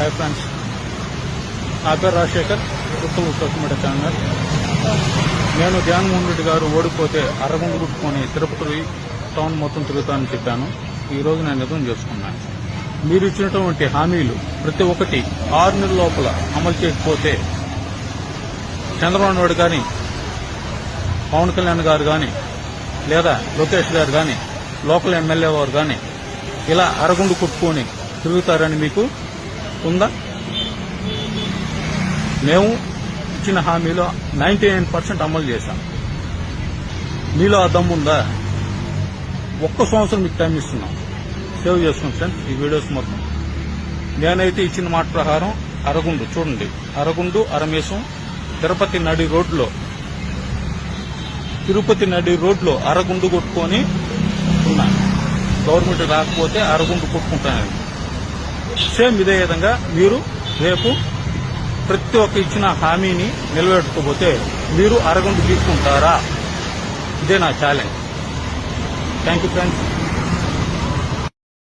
Hi friends నా పేరు రాజశేఖర్ ఉత్తమ సోషల్ ఛానల్. నేను జగన్మోహన్ రెడ్డి గారు ఓడిపోతే అరగుండు కుట్టుకొని తిరుపతి టౌన్ మొత్తం తిరుగుతానని చెప్పాను. ఈ రోజు నేను నిజం చేసుకున్నాను. మీరు ఇచ్చినటువంటి హామీలు ప్రతి ఒక్కటి ఆరు నెలల లోపల అమలు చేయకపోతే చంద్రబాబు నాయుడు కానీ పవన్ కళ్యాణ్ గారు కానీ లేదా లోకేష్ గారు కానీ లోకల్ ఎమ్మెల్యే వారు కానీ ఇలా అరగుండు కుట్టుకొని తిరుగుతారని మీకు ఉందా? మేము ఇచ్చిన హామీలో నైంటీ నైన్ పర్సెంట్ అమలు చేశాం. మీలో ఆ దమ్ముందా ఒక్క సంవత్సరం మీకు టైం ఇస్తున్నాం. సేవ్ చేసుకుని ఫ్రెండ్స్ ఈ వీడియోస్ మొత్తం. నేనైతే ఇచ్చిన మాట ప్రకారం అరగుండు చూడండి. అరగుండు అరమేశం తిరుపతి నడి రోడ్లో. తిరుపతి నడి రోడ్లో అరగుండు కొట్టుకొని ఉన్నాను. గవర్నమెంట్ రాకపోతే అరగుండు కొట్టుకుంటాను సేమ్ ఇదే విధంగా మీరు రేపు ప్రతి ఒక్క ఇచ్చిన హామీని నిలబెట్టుకోపోతే మీరు అరగంట తీసుకుంటారా? ఇదే నా ఛాలెంజ్ థ్యాంక్ యూ ఫ్రెండ్స్